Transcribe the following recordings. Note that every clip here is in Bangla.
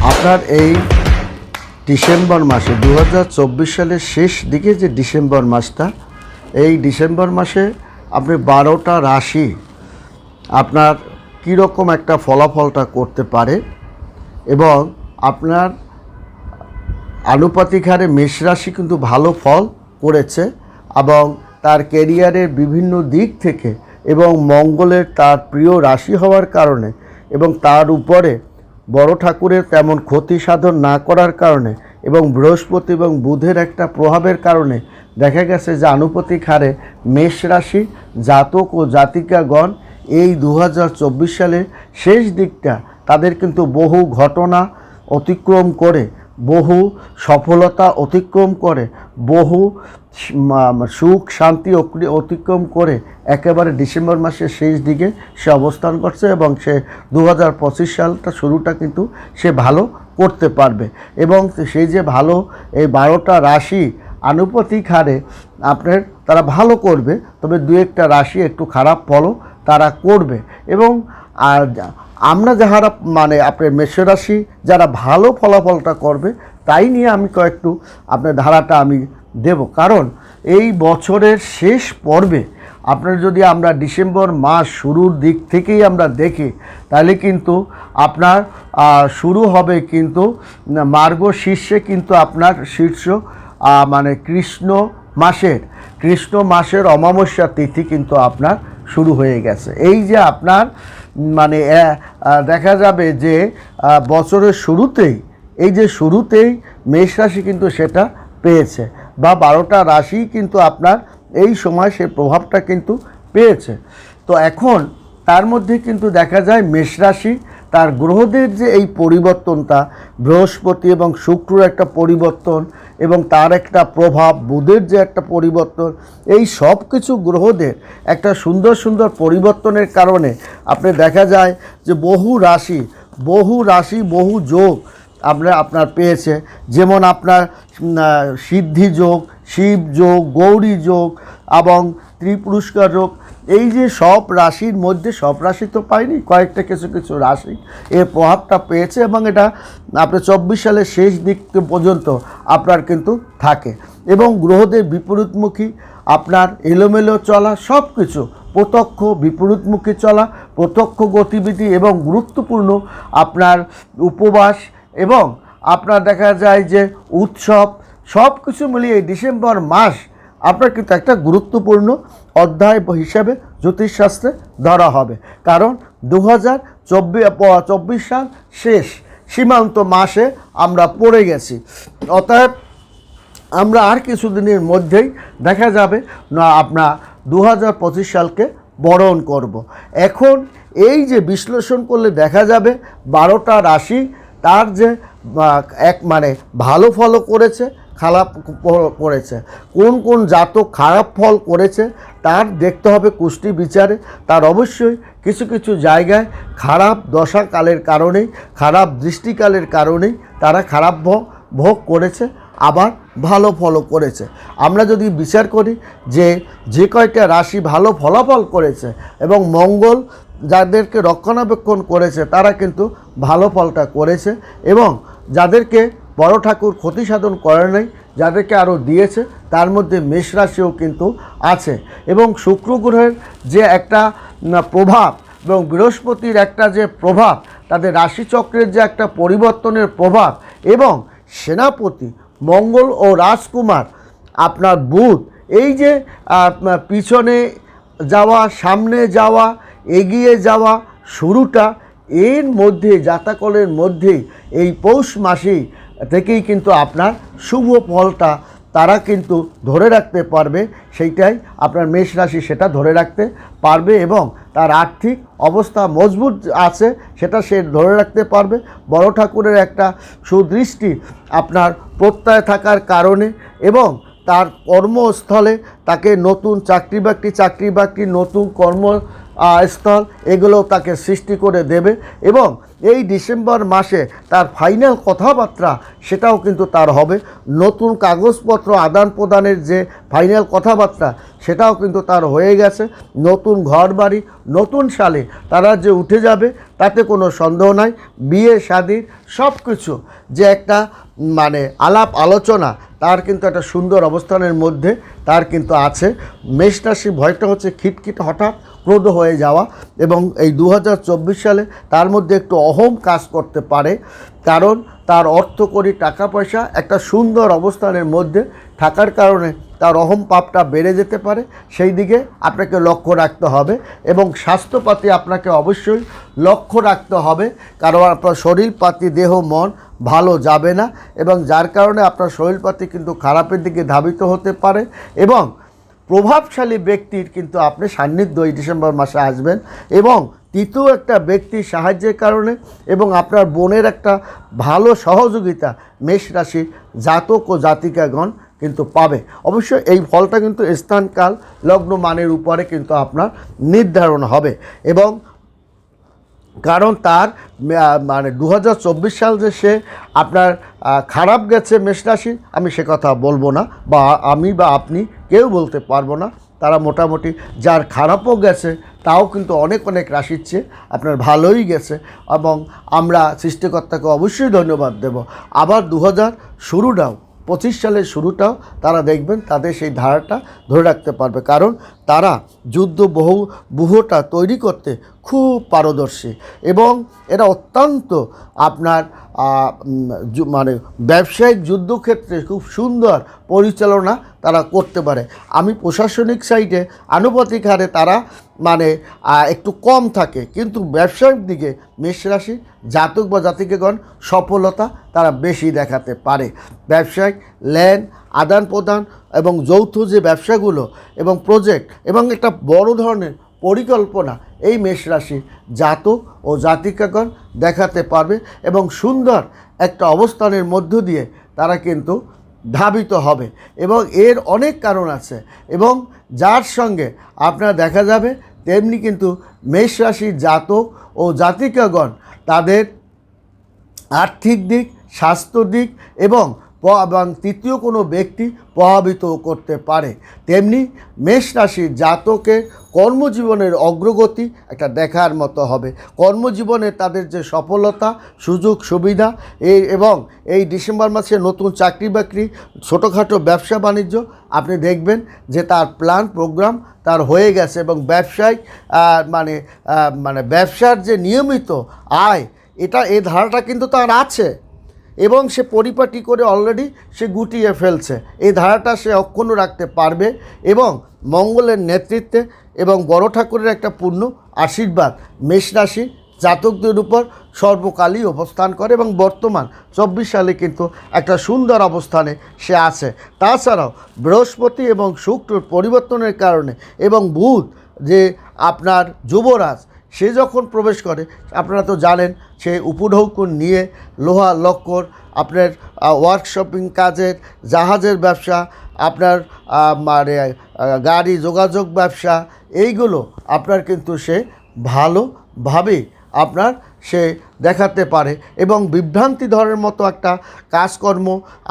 আপনার এই ডিসেম্বর মাসে দু হাজার চব্বিশ সালের শেষ দিকে যে ডিসেম্বর মাসটা, এই ডিসেম্বর মাসে আপনি বারোটা রাশি আপনার কীরকম একটা ফলাফলটা করতে পারে এবং আপনার আনুপাতিক হারে মেষ রাশি কিন্তু ভালো ফল করেছে এবং তার কেরিয়ারের বিভিন্ন দিক থেকে এবং মঙ্গলের তার প্রিয় রাশি হওয়ার কারণে এবং তার উপরে বড় ঠাকুরের তেমন ক্ষতি সাধন না করার কারণে এবং বৃহস্পতি এবং বুধের একটা প্রভাবের কারণে দেখা গেছে যে আনুপাতিক হারে মেষ রাশি জাতক ও জাতিকাগণ এই দু সালের শেষ দিকটা তাদের কিন্তু বহু ঘটনা অতিক্রম করে, বহু সফলতা অতিক্রম করে, বহু সুখ, শান্তি অতিক্রম করে একেবারে ডিসেম্বর মাসের শেষ দিকে সে অবস্থান করছে এবং সে দু হাজার পঁচিশ সালটা শুরুটা কিন্তু সে ভালো করতে পারবে। এবং সেই যে ভালো এই বারোটা রাশি আনুপাতিক হারে আপনার তারা ভালো করবে, তবে দু একটা রাশি একটু খারাপ ফলও তারা করবে। এবং আর আমরা যাহারা মানে আপনার মেষরাশি যারা ভালো ফলাফলটা করবে, তাই নিয়ে আমি কয়েকটু আপনার ধারাটা আমি দেব। কারণ এই বছরের শেষ পর্বে আপনার যদি আমরা ডিসেম্বর মাস শুরুর দিক থেকেই আমরা দেখি, তাহলে কিন্তু আপনার শুরু হবে কিন্তু মার্গ শীর্ষে কিন্তু আপনার শীর্ষ মানে কৃষ্ণ মাসের কৃষ্ণ মাসের অমাবস্যা তিথি কিন্তু আপনার শুরু হয়ে গেছে। এই যে আপনার মানে দেখা যাবে যে বছরের শুরুতেই, এই যে শুরুতেই মেষ রাশি কিন্তু সেটা পেয়েছে। বা বারোটা রাশি কিন্তু আপনার এই সময় সে প্রভাবটা কিন্তু পেয়েছে। তো এখন তার মধ্যে কিন্তু দেখা যায় মেষ রাশি, তার গ্রহদের যে এই পরিবর্তনটা, বৃহস্পতি এবং শুক্রর একটা পরিবর্তন এবং তার একটা প্রভাব, বুধের যে একটা পরিবর্তন, এই সব কিছু গ্রহদের একটা সুন্দর সুন্দর পরিবর্তনের কারণে আপনি দেখা যায় যে বহু রাশি বহু রাশি, বহু যোগ আমরা আপনার পেয়েছে। যেমন আপনার সিদ্ধি যোগ, শিব যোগ, গৌরী যোগ এবং ত্রিপুরস্কার যোগ। এই যে সব রাশির মধ্যে সব রাশি তো পাইনি, কয়েকটা কিছু কিছু রাশি এর প্রভাবটা পেয়েছে এবং এটা আপনার চব্বিশ সালের শেষ দিক পর্যন্ত আপনার কিন্তু থাকে। এবং গ্রহদের বিপরীতমুখী, আপনার এলোমেলো চলা সব কিছু, প্রত্যক্ষ বিপরীতমুখী চলা, প্রত্যক্ষ গতিবিধি এবং গুরুত্বপূর্ণ আপনার উপবাস এবং আপনার দেখা যায় যে উৎসব সব কিছু মিলিয়ে ডিসেম্বর মাস আপনার কিন্তু একটা গুরুত্বপূর্ণ অধ্যায় হিসাবে জ্যোতিষশাস্ত্রে ধরা হবে কারণ দু হাজার চব্বিশ সাল শেষ সীমান্ত মাসে আমরা পড়ে গেছি অতএব আমরা আর কিছুদিনের মধ্যেই দেখা যাবে না আপনার দু সালকে বরণ করব। এখন এই যে বিশ্লেষণ করলে দেখা যাবে বারোটা রাশি তার যে এক মানে ভালো ফলও করেছে, খারাপ করেছে। কোন কোন জাতক খারাপ ফল করেছে, তার দেখতে হবে কুষ্টি বিচারে। তার অবশ্যই কিছু কিছু জায়গায় খারাপ দশাকালের কারণেই, খারাপ দৃষ্টিকালের কারণেই তারা খারাপ ভোগ ভোগ করেছে, আবার ভালো ফলও করেছে। আমরা যদি বিচার করি যে যে কয়টা রাশি ভালো ফলাফল করেছে এবং মঙ্গল যাদেরকে রক্ষণাবেক্ষণ করেছে, তারা কিন্তু ভালো ফলটা করেছে এবং যাদেরকে বড় ঠাকুর ক্ষতি সাধন করে নাই, যাদেরকে আরও দিয়েছে, তার মধ্যে মেষ রাশিও কিন্তু আছে। এবং শুক্র গ্রহের যে একটা প্রভাব এবং বৃহস্পতির একটা যে প্রভাব, তাদের রাশিচক্রের যে একটা পরিবর্তনের প্রভাব এবং সেনাপতি, মঙ্গল ও রাজকুমার, আপনার বুধ, এই যে পিছনে যাওয়া, সামনে যাওয়া এগিয়ে যাওয়া শুরুটা এর মধ্যে, জাতাকলের মধ্যেই এই পৌষ মাসে থেকেই কিন্তু আপনার শুভ ফলটা তারা কিন্তু ধরে রাখতে পারবে। সেইটাই আপনার মেষ রাশি সেটা ধরে রাখতে পারবে এবং তার আর্থিক অবস্থা মজবুত আছে সেটা সে ধরে রাখতে পারবে। বড় ঠাকুরের একটা সুদৃষ্টি আপনার প্রত্যয় থাকার কারণে এবং তার কর্মস্থলে তাকে নতুন চাকরি বাকরি চাকরি বাকরি নতুন কর্ম স্থল এগুলো তাকে সৃষ্টি করে দেবে এবং এই ডিসেম্বর মাসে তার ফাইনাল কথাবার্তা সেটাও কিন্তু তার হবে। নতুন কাগজপত্র আদান প্রদানের যে ফাইনাল কথাবার্তা সেটাও কিন্তু তার হয়ে গেছে। নতুন ঘর বাড়ি নতুন সালে তারা যে উঠে যাবে তাতে কোনো সন্দেহ নাই। বিয়ে শাদির সব কিছু যে একটা মানে আলাপ আলোচনা, তার কিন্তু একটা সুন্দর অবস্থানের মধ্যে তার কিন্তু আছে। মেষরাশি ভয়টা হচ্ছে খিটখিট, হঠাৎ ক্রোধ হয়ে যাওয়া এবং এই দু হাজার চব্বিশ সালে তার মধ্যে একটু অহম কাজ করতে পারে। কারণ তার অর্থ করি টাকা পয়সা একটা সুন্দর অবস্থানের মধ্যে থাকার কারণে তার অহম পাপটা বেড়ে যেতে পারে। সেই দিকে আপনাকে লক্ষ্য রাখতে হবে এবং স্বাস্থ্যপাতি আপনাকে অবশ্যই লক্ষ্য রাখতে হবে। কারণ আপনার শরীরপাতি, দেহ, মন ভালো যাবে না এবং যার কারণে আপনার শরীরপাতি কিন্তু খারাপের দিকে ধাবিত হতে পারে এবং প্রভাবশালী ব্যক্তির কিন্তু আপনি সান্নিধ্য এই ডিসেম্বর মাসে আসবেন এবং তৃতীয় একটা ব্যক্তির সাহায্যের কারণে এবং আপনার বোনের একটা ভালো সহযোগিতা মেষ রাশির জাতক ও জাতিকাগণ কিন্তু পাবে। অবশ্যই এই ফলটা কিন্তু স্থানকাল, লগ্ন মানের উপরে কিন্তু আপনার নির্ধারণ হবে এবং কারণ তার মানে দু হাজার চব্বিশ সাল যে সে আপনার খারাপ গেছে মেষরাশি আমি সে কথা বলব না, বা আমি বা আপনি কেউ বলতে পারব না। তারা মোটামুটি যার খারাপও গেছে, তাও কিন্তু অনেক অনেক রাশির চেয়ে আপনার ভালোই গেছে এবং আমরা সৃষ্টিকর্তাকে অবশ্যই ধন্যবাদ দেব। আবার দু হাজার শুরুটাও পঁচিশ সালের শুরুটাও তারা দেখবেন তাদের সেই ধারাটা ধরে রাখতে পারবে। কারণ তারা যুদ্ধ বহু, বুহটা তৈরি করতে খুব পারদর্শী এবং এরা অত্যন্ত আপনার মানে ব্যবসায়িক যুদ্ধক্ষেত্রে খুব সুন্দর পরিচালনা তারা করতে পারে। আমি প্রশাসনিক সাইডে আনুপাতিক হারে তারা মানে একটু কম থাকে। কিন্তু ব্যবসায়িক দিকে মেষ রাশি, জাতক বা জাতিকেগণ সফলতা তারা বেশি দেখাতে পারে। ব্যবসায়িক ল্যান্ড আদান প্রদান এবং যৌথ যে ব্যবসাগুলো এবং প্রজেক্ট এবং একটা বড় ধরনের পরিকল্পনা এই মেষ রাশি জাতক ও জাতিকাগণ দেখাতে পারবে এবং সুন্দর একটা অবস্থানের মধ্য দিয়ে তারা কিন্তু ধাবিত হবে। এবং এর অনেক কারণ আছে এবং যার সঙ্গে আপনার দেখা যাবে তেমনি কিন্তু মেষ রাশির জাতক ও জাতিকাগণ তাদের আর্থিক দিক স্বাস্থ্য দিক এবং এবং তৃতীয় কোনো ব্যক্তি প্রভাবিত করতে পারে। তেমনি মেষ রাশির জাতকের কর্মজীবনের অগ্রগতি একটা দেখার মতো হবে। কর্মজীবনে তাদের যে সফলতা, সুযোগ, সুবিধা এই এবং এই ডিসেম্বর মাসে নতুন চাকরি বাকরি, ছোটোখাটো ব্যবসা বাণিজ্য, আপনি দেখবেন যে তার প্ল্যান, প্রোগ্রাম তার হয়ে গেছে এবং ব্যবসায়িক মানে মানে ব্যবসার যে নিয়মিত আয়, এটা এই ধারাটা কিন্তু তার আছে। এবং সে পরিপাটি করে অলরেডি সে গুটিয়ে ফেলছে। এই ধারাটা সে অক্ষুণ্ণ রাখতে পারবে এবং মঙ্গলের নেতৃত্বে এবং বড় ঠাকুরের একটা পূর্ণ আশীর্বাদ মেষ রাশি জাতকদের উপর সর্বকালই অবস্থান করে এবং বর্তমান চব্বিশ সালে কিন্তু একটা সুন্দর অবস্থানে সে আছে। তাছাড়াও বৃহস্পতি এবং শুক্র পরিবর্তনের কারণে এবং বুধ যে আপনার যুবরাজ সে যখন প্রবেশ করে, আপনারা তো জানেন, সে উপঢৌকন নিয়ে লোহা লক্কর, আপনার ওয়ার্কশপিং কাজের, জাহাজের ব্যবসা, আপনার মানে গাড়ি যোগাযোগ ব্যবসা, এইগুলো আপনার কিন্তু সে ভালোভাবে আপনার সে দেখাতে পারে এবং বিভ্রান্তি ধরের মতো একটা কাজকর্ম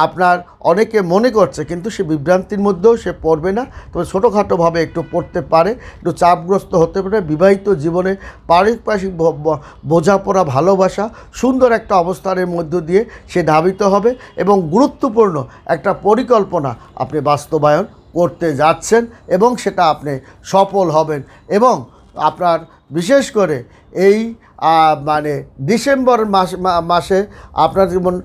আপনার অনেকে মনে করছে, কিন্তু সে বিভ্রান্তির মধ্যেও সে পড়বে না। তবে ছোটোখাটোভাবে একটু পড়তে পারে, একটু চাপগ্রস্ত হতে পারে। বিবাহিত জীবনে পারিপার্শ্বিক বোঝাপড়া, ভালোবাসা, সুন্দর একটা অবস্থানের মধ্য দিয়ে সে ধাবিত হবে এবং গুরুত্বপূর্ণ একটা পরিকল্পনা আপনি বাস্তবায়ন করতে যাচ্ছেন এবং সেটা আপনি সফল হবেন এবং আপনার, বিশেষ করে এই মানে ডিসেম্বর মাস মাসে আপনার যেমন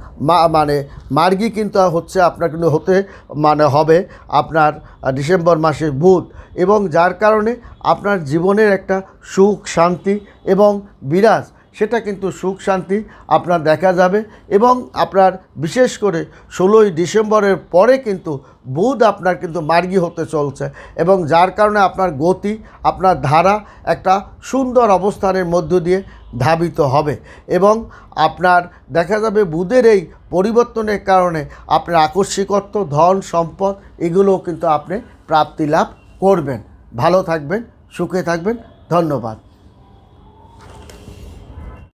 মানে মার্গি কিন্তু হচ্ছে আপনার কিন্তু হতে মানে হবে আপনার ডিসেম্বর মাসে বুধ এবং যার কারণে আপনার জীবনের একটা সুখ, শান্তি এবং বিরাজ সেটা কিন্তু সুখ শান্তি আপনার দেখা যাবে এবং আপনার বিশেষ করে ষোলোই ডিসেম্বরের পরে কিন্তু বুধ আপনার কিন্তু মার্গী হতে চলছে এবং যার কারণে আপনার গতি, আপনার ধারা একটা সুন্দর অবস্থানের মধ্য দিয়ে ধাবিত হবে এবং আপনার দেখা যাবে বুধের এই পরিবর্তনের কারণে আপনার আকস্মিকত্ব, ধন, সম্পদ এগুলোও কিন্তু আপনি প্রাপ্তি লাভ করবেন। ভালো থাকবেন, সুখে থাকবেন। ধন্যবাদ।